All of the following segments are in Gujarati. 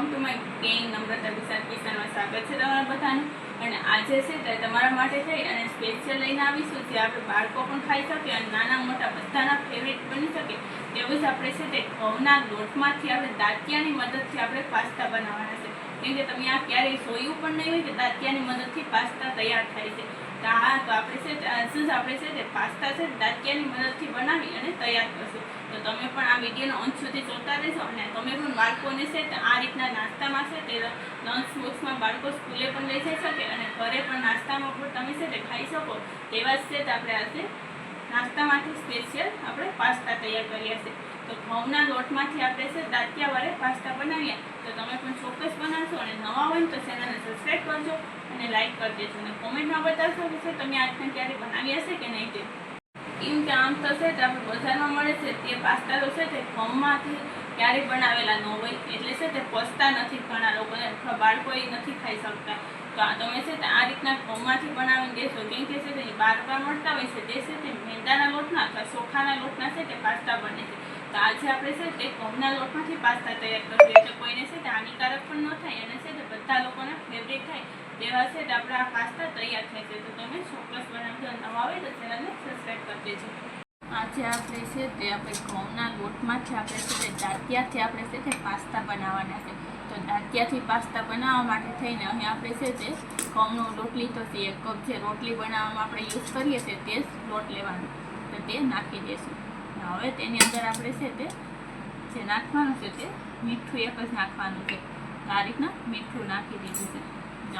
To my game Namrata Vishal કિચનમાં સ્વાગત છે તમારા બધાનું. અને આજે છે તે તમારા માટે થઈ અને સ્પેશિયલ લઈને આવીશું જે આપણે બાળકો પણ ખાઈ શકે અને નાના મોટા બધાના ફેવરેટ બની શકે તેવું જ આપણે છે તે ઘઉંના લોટમાંથી આપણે દાંતિયાની મદદથી આપણે પાસ્તા બનાવવાના છે. કેમ કે તમે આ ક્યારેય સોયું પણ નહીં હોય કે દાંતિયાની મદદથી પાસ્તા તૈયાર થાય છે. તો આ તો આપણે છે ચાન્સીસ આપણે છે તે પાસ્તા છે દાંતિયાની મદદથી બનાવી અને તૈયાર કરશું. તો તમે પણ આ વિડીયોનો અંત સુધી જોતા રહેશો અને તમે પણ બાળકોને છે તે આ રીતના નાસ્તામાં છે તે લંચ બોક્સમાં બાળકો સ્કૂલે પણ લઈ જઈ શકે અને ઘરે પણ નાસ્તામાં પણ તમે છે તે ખાઈ શકો તેવા જ છે તે આપણે આજે નાસ્તામાંથી સ્પેશિયલ આપણે પાસ્તા તૈયાર કર્યા છે. તો ઘઉંના લોટમાંથી આપણે છે દાંતિયા વડે પાસ્તા બનાવ્યા તો તમે પણ ચોક્કસ બનાવશો અને નવા હોય તો ચેનલને સબસ્ક્રાઈબ કરજો અને લાઈક કરી દેજો. અને કોમેન્ટમાં બતાવશો કે તમે આજના ક્યારે બનાવ્યા છે કે નહીં તે. એમ કે આમ તો છે તે આપણે બજારમાં મળે છે તે પાસ્તા તો છે તે ઘઉંમાંથી ક્યારેય બનાવેલા ન હોય. એટલે છે તે પચતા નથી ઘણા લોકોને અથવા બાળકો એ નથી ખાઈ શકતા. તો તમે છે તે આ રીતના ઘઉંમાંથી બનાવીને દેશો. કેમ કે છે તે બાર બાર મળતા હોય છે તે છે તે મેંદાના લોટના અથવા ચોખાના લોટના છે તે પાસ્તા બને છે. તો આજે આપણે છે તે ઘઉંના લોટમાંથી પાસ્તા તૈયાર કરીએ. કોઈને છે તે હાનિકારક પણ ન થાય અને છે તે બધા લોકોને ફેવરેટ થાય. તેવા છે તે આપણા પાસ્તા તૈયાર થાય છે. તો તમે ચોક્કસ બનાવજો નવા આવે તો ચેનલને સબસ્ક્રાઈબ કરી દેજો. આજે આપણે છે તે આપણે ઘઉંના લોટમાંથી આપણે છે તે દાંતિયાથી આપણે છે તે પાસ્તા બનાવવાના છે. તો દાંતિયાથી પાસ્તા બનાવવા માટે થઈને અહીં આપણે છે તે ઘઉંનો લોટ લીધો છે. એક કપ જે રોટલી બનાવવામાં આપણે યુઝ કરીએ છીએ તે લોટ લેવાનો. તો તે નાખી દઈશું હવે તેની અંદર આપણે છે તે જે નાખવાનું છે તે મીઠું એક જ નાખવાનું છે. આ રીતના મીઠું નાખી દીધું છે.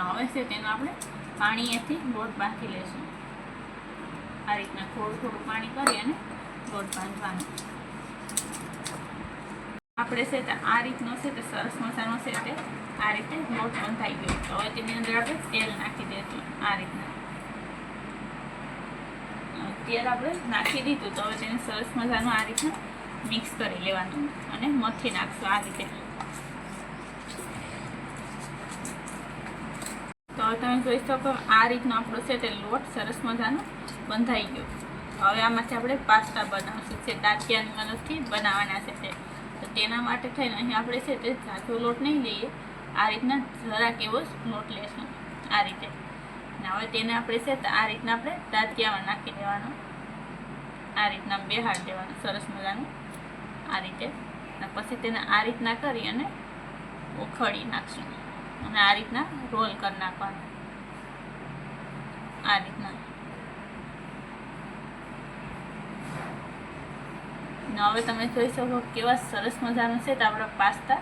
હવે છે તેનો આપણે પાણીએથી લોટ બાંધી લેશું. આ રીતના થોડું થોડું પાણી કરી અને લોટ બાંધવાનો. આપણે છે તે આ રીતનો છે તે સરસ મસાનો છે તે આ રીતે લોટ બંધાઈ ગયો. તો હવે તેની અંદર આપણે તેલ નાખી દઈશું આ રીતના. તેલ આપણે નાખી દીધું. તો હવે તેને સરસ મજાનું આ રીતના મિક્સ કરી લેવાનું અને મથી નાખશું આ રીતે. તો તમે જોઈ શકો આ રીતનો આપણો છે તે લોટ, સરસ મજાનો બંધાઈ ગયો. હવે આમાંથી આપણે પાસ્તા બનાવશું છે દાંતિયાની મદદથી બનાવવાના છે તે. તેના માટે થઈને અહીં આપણે છે તે ઝાઝો લોટ નહીં લઈએ, આ રીતના જરાક એવો જ લોટ લેશું, આ રીતે. હવે તેને આપણે છે તો આ રીતના આપણે દાંતિયામાં નાખી દેવાનું, આ રીતના બેહાડ દેવાનું, સરસ મજાનું. આ રીતે. પછી તેને આ રીતના કરી અને ઉખડી નાખશું. અને આ રીતના રોલ કરી નાખવાનું. આ રીતના. હવે તમે જોઈ શકો કેવા સરસ મજાનું છે તો આપણા પાસ્તા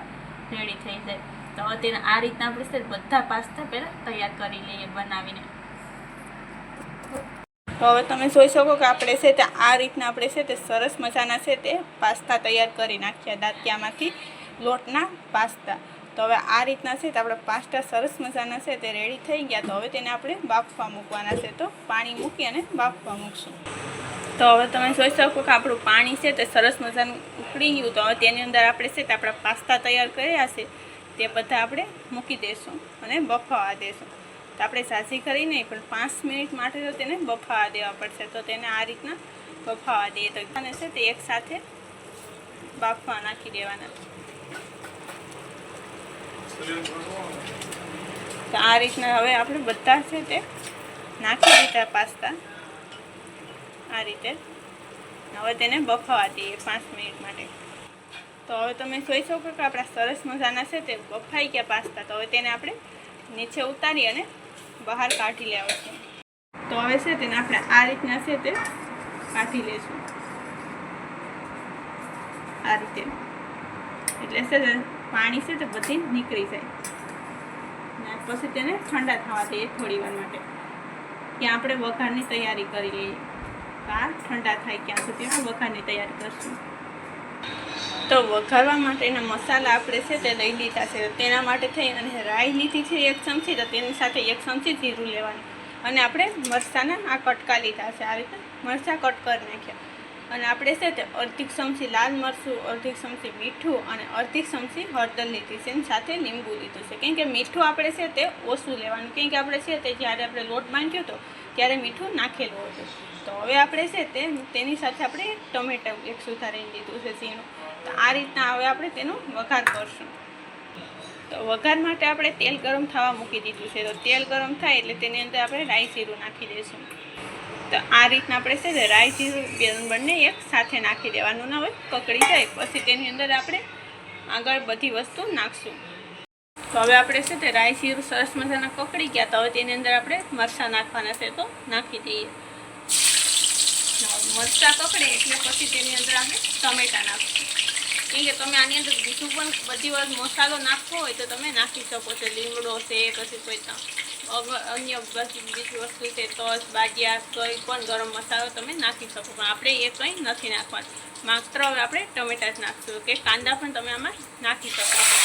રેડી થઈ જાય. તો હવે તેને આ રીતના આપણે છે બધા પાસ્તા પહેલાં તૈયાર કરી લઈએ બનાવીને. તો હવે તમે જોઈ શકો કે આપણે છે તે આ રીતના આપણે છે તે સરસ મજાના છે તે પાસ્તા તૈયાર કરી નાખ્યા દાંતિયામાંથી લોટના પાસ્તા. તો હવે આ રીતના છે તે આપણા પાસ્તા સરસ મજાના છે તે રેડી થઈ ગયા. તો હવે તેને આપણે બાફવા મૂકવાના છે. તો પાણી મૂકી અને બાફવા મૂકશું. તો હવે તમે જોઈ શકો કે આપણું પાણી છે તે સરસ મજાનું ઉકળી ગયું. તો હવે તેની અંદર આપણે છે તે આપણા પાસ્તા તૈયાર કર્યા છે. તે બધા આપણે મૂકી દઈશું અને બફાવા દઈશું તો આપણે સાસી કરી નહીં પણ પાંચ મિનિટ માટે તો તેને બફાવા દેવા પડશે. તો તેને આ રીતના બફાવા દઈએ. તો અને છે તે એકસાથે બાફવા નાખી દેવાના. તો આ રીતના હવે આપણે બધા છે તે નાખી દીધા પાસ્તા. આ રીતે. હવે તેને બફાવા દઈએ પાંચ મિનિટ માટે. તો હવે તમે જોઈ શકો કે આપણા સરસ મજાના છે તે બફાઈ ગયા પાસ્તા. તો હવે તેને આપણે નીચે ઉતારી અને બહાર કાઢી લેવા છે. તો હવે છે તેને આપણે આ રીતના છે તે કાઢી લઈશું આ રીતે. એટલે છે પાણી છે તે બધી નીકળી જાય. ને પછી તેને ઠંડા થવા દઈએ થોડી વાર માટે. ત્યાં આપણે વઘારની તૈયારી કરી લઈએ. આ ઠંડા થાય ક્યાં સુધી આપણે વઘારની તૈયારી કરશું. તો વઘારવા માટેના મસાલા આપણે છે તે લઈ લીધા છે. તેના માટે થઈ અને રાઈ લીધી છે એક ચમચી, તો તેની સાથે એક ચમચી જીરું લેવાનું. અને આપણે મરચાંના આ કટકા લીધા છે. આ રીતે મરચાં કટ કરી નાખ્યા. અને આપણે છે તે અડધી ચમચી લાલ મરચું અડધી ચમચી મીઠું અને અડધી ચમચી હળદર લીધી છે. એની સાથે લીંબુ લીધું છે. કેમ કે મીઠું આપણે છે તે ઓછું લેવાનું. કેમ કે આપણે છે તે જ્યારે આપણે લોટ બાંધ્યો હતો ત્યારે મીઠું નાખેલું હતું. તો હવે આપણે છે તે, તેની સાથે આપણે ટમેટું એક સુધારીને લીધું છે ઝીણું. તો આ રીતના હવે આપણે તેનો વઘાર કરશું. તો વઘાર માટે આપણે તેલ ગરમ થવા મૂકી દીધું છે. તો તેલ ગરમ થાય એટલે તેની અંદર આપણે રાઈ જીરું નાખી દઈશું. તો આ રીતના આપણે છે ને રાઈ જીરું બંને એક સાથે નાખી દેવાનું. ના હોય કકડી જાય. પછી તેની અંદર આપણે આગળ બધી વસ્તુ નાખશું. તો હવે આપણે છે તે રાઈ જીરું સરસ મજાના કકડી ગયા તો હવે તેની અંદર આપણે મરચાં નાખવાના છે તો નાખી દઈએ. મરચાં કકડે એટલે પછી તેની અંદર આપણે ટમેટાં નાખશું. કેમ કે તમે આની અંદર બીજું પણ બધી વાર મસાલો નાખવો હોય તો તમે નાખી શકો છો. લીમડો છે, પછી કોઈ અન્ય બીજી વસ્તુ છે તજ બાજિયા, કોઈ પણ ગરમ મસાલો તમે નાખી શકો. પણ આપણે એ કંઈ નથી નાખવાનું. માત્ર હવે આપણે ટમેટા જ નાખશું. કે કાંદા પણ તમે આમાં નાખી શકો છો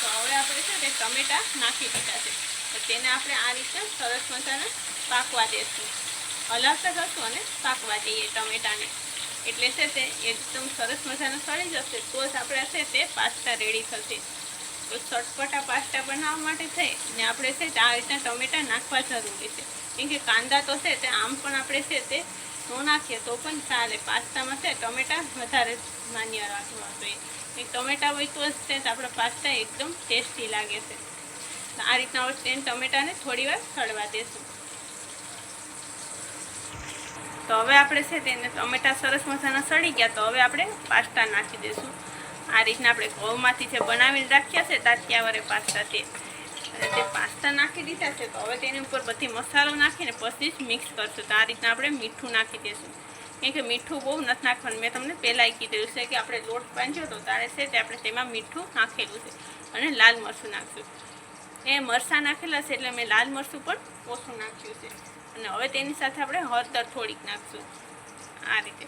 તો હવે આપણે છે તે ટમેટા નાખી દીધા છે. તેને આપણે આ રીતે સરસ મજાના પાકવા દેશું. હલાવતા જશું અને પાકવા દઈએ ટમેટાને. એટલે છે તે એકદમ સરસ મજાના સળી જશે. તો જ આપણે છે તે પાસ્તા રેડી થશે. તો ચટપટા પાસ્તા બનાવવા માટે થઈ ને આપણે છે આ રીતના ટમેટા નાખવા જરૂરી છે. કેમ કે કાંદા તો છે તે આમ પણ આપણે છે તે ન નાખીએ તો પણ ચાલે. પાસ્તામાં છે ટમેટા વધારે માન્ય રાખવા જોઈએ. ટમેટા હોય તો જ તે આપણા પાસ્તા એકદમ ટેસ્ટી લાગે છે. આ રીતના હવે તેને ટમેટાને થોડી વાર સળવા દેશું. તો હવે આપણે છે તેને ટમેટા સરસ મજાના સળી ગયા, તો હવે આપણે પાસ્તા નાખી દઈશું આ રીતના આપણે ઘઉંમાંથી જે બનાવીને રાખ્યા છે તાત્યાવરે પાસ્તા તે. તે પાસ્તા નાખી દીધા છે, તો હવે તેની ઉપર બધી મસાલો નાખીને પછી જ મિક્સ કરશું. તો આ રીતના આપણે મીઠું નાખી દઈશું કેમ કે મીઠું બહુ નથી નાખવાનું. મેં તમને પહેલાંય કીધેલું છે કે આપણે લોટ બાંધ્યો તો તારે છે તે આપણે તેમાં મીઠું નાખેલું છે અને લાલ મરચું નાખશું. એ મરચાં નાખેલા છે એટલે મેં લાલ મરચું પણ ઓછું નાખ્યું છે. અને હવે તેની સાથે આપણે હળદર થોડીક નાખશું. આ રીતે.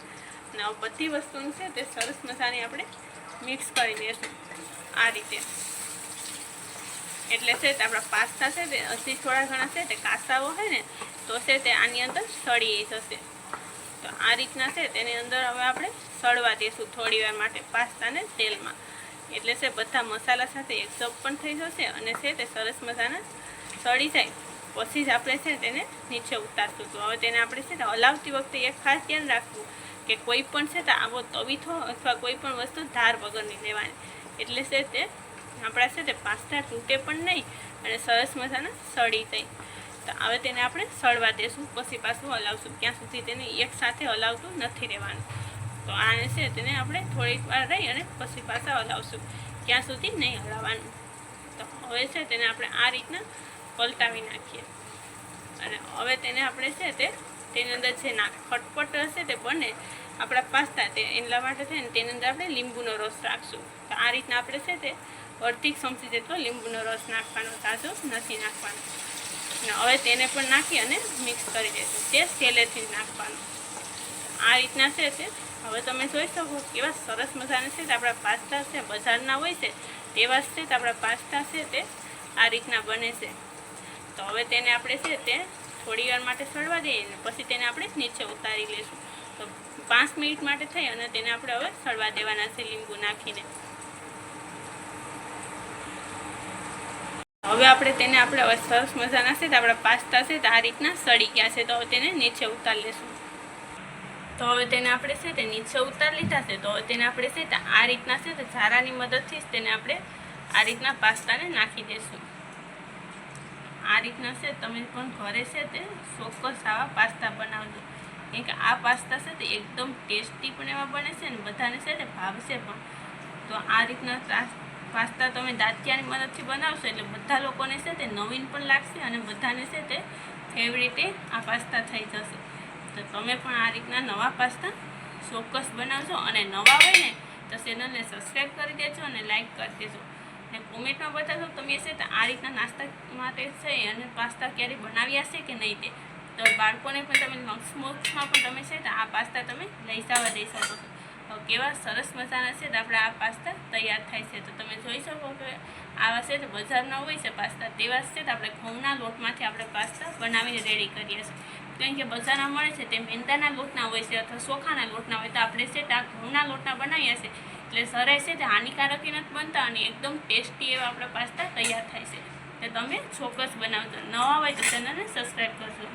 અને બધી વસ્તુનું છે તે સરસ મજાની આપણે મિક્સ કરી દઈશું આ રીતે. એટલે છે આપણા પાસ્તા છે તે હજી થોડા ઘણા છે તે કાસાઓ હોય ને, તો છે તે આની અંદર સળી જશે. તો આ રીતના છે, તેની અંદર હવે આપણે સળવા દઈશું થોડી વાર માટે પાસ્તાને તેલમાં. એટલે છે, બધા મસાલા સાથે એકસપ પણ થઈ જશે અને છે, તે સરસ મજાના સળી જાય. પછી જ આપણે છે, તેને નીચે ઉતારશું. તો હવે તેને આપણે છે હલાવતી વખતે એક ખાસ ધ્યાન રાખવું કે કોઈ પણ છે, તો આવો તવીથો અથવા કોઈ પણ વસ્તુ ધાર વગરની લેવાની. એટલે છે, તે આપણા છે, તે પાસ્તા તૂટે પણ નહીં અને સરસ મજાના સળી જાય. તો હવે તેને આપણે સળવા દેશું, પછી પાછું હલાવશું. ક્યાં સુધી તેને એક સાથે હલાવતું નથી રહેવાનું. તો આને છે તેને આપણે થોડીક વાર રહી અને પછી પાછા હલાવશું. ક્યાં સુધી? નહીં હલાવવાનું. તો હવે છે તેને આપણે આ રીતના પલટાવી નાખીએ. અને હવે તેને આપણે છે તે, તેની અંદર જે નાખ ખટપટ હશે તે બને, આપણા પાસ્તા તે એના માટે છે ને તેની અંદર આપણે લીંબુનો રસ રાખશું. તો આ રીતના આપણે છે તે અડધી ચમચી જેટલો લીંબુનો રસ નાખવાનો, તાજો નથી નાખવાનો. હવે તેને પણ નાખી અને મિક્સ કરી દઈશું તે સેલેથી નાખવાનું. આ રીતના છે તે. હવે તમે જોઈ શકો કેવા સરસ મજાના છે તે આપણા પાસ્તા છે, બજારના હોય છે, તેવા છે તે આપણા પાસ્તા છે તે. આ રીતના બને છે. તો હવે તેને આપણે છે તે થોડી વાર માટે સળવા દઈએ ને પછી તેને આપણે નીચે ઉતારી લઈશું તો પાંચ મિનિટ માટે થઈ અને તેને આપણે હવે સળવા દેવાના છે લીંબુ નાખીને. હવે આપણે તેને આપણે સરસ મજાના છે તો આપણા પાસ્તા છે તો આ રીતના સળી ગયા છે તો હવે તેને નીચે ઉતારી લેશું. તો હવે તેને આપણે છે તે નીચે ઉતારી લીધા છે તો હવે તેને આપણે છે તે આ રીતના છે તે ઝારાની મદદથી જ તેને આપણે આ રીતના પાસ્તાને નાખી દઈશું આ રીતના છે તમે પણ ઘરે છે તે ચોક્કસ આવા પાસ્તા બનાવજો. કેમ કે આ પાસ્તા છે તે એકદમ ટેસ્ટી પણ એવા બને છે ને બધાને છે તે ભાવશે પણ. તો આ રીતના પાસ્તા તમે દાંતિયાની મદદથી બનાવશો એટલે બધા લોકોને છે તે નવીન પણ લાગશે અને બધાને છે તે ફેવરિટે આ પાસ્તા થઈ જશે. તો તમે પણ આ રીતના નવા પાસ્તા ચોક્કસ બનાવજો અને નવા હોય ને તો ચેનલને સબસ્ક્રાઈબ કરી દેજો અને લાઇક કરી દેજો. અને કોમેન્ટમાં બતાવજો તમે છે તો આ રીતના નાસ્તા માટે છે અને પાસ્તા ક્યારે બનાવ્યા છે કે નહીં તે. તો બાળકોને પણ તમે લંચ બોક્સમાં પણ તમે છે તો આ પાસ્તા તમે લઈ જવા દઈ શકો છો. કેવા સરસ મજાના છે તો આપણા આ પાસ્તા તૈયાર થાય છે. તો તમે જોઈ શકો કે આવા છે તો બજારના હોય છે પાસ્તા તેવા છે તો આપણે ઘઉંના લોટમાંથી આપણે પાસ્તા બનાવીને રેડી કરીએ છીએ. કારણ કે બજારમાં મળે છે તે મેંદાના લોટના હોય છે અથવા ચોખાના લોટના હોય તો આપણે છે આ ઘઉંના લોટના બનાવીએ છીએ. એટલે સરસ છે તે હાનિકારક નથી બનતા અને એકદમ ટેસ્ટી એવા આપણા પાસ્તા તૈયાર થાય છે. તો તમે ચોક્કસ બનાવજો. નવા હોય તો ચેનલને સબસ્ક્રાઈબ કરજો.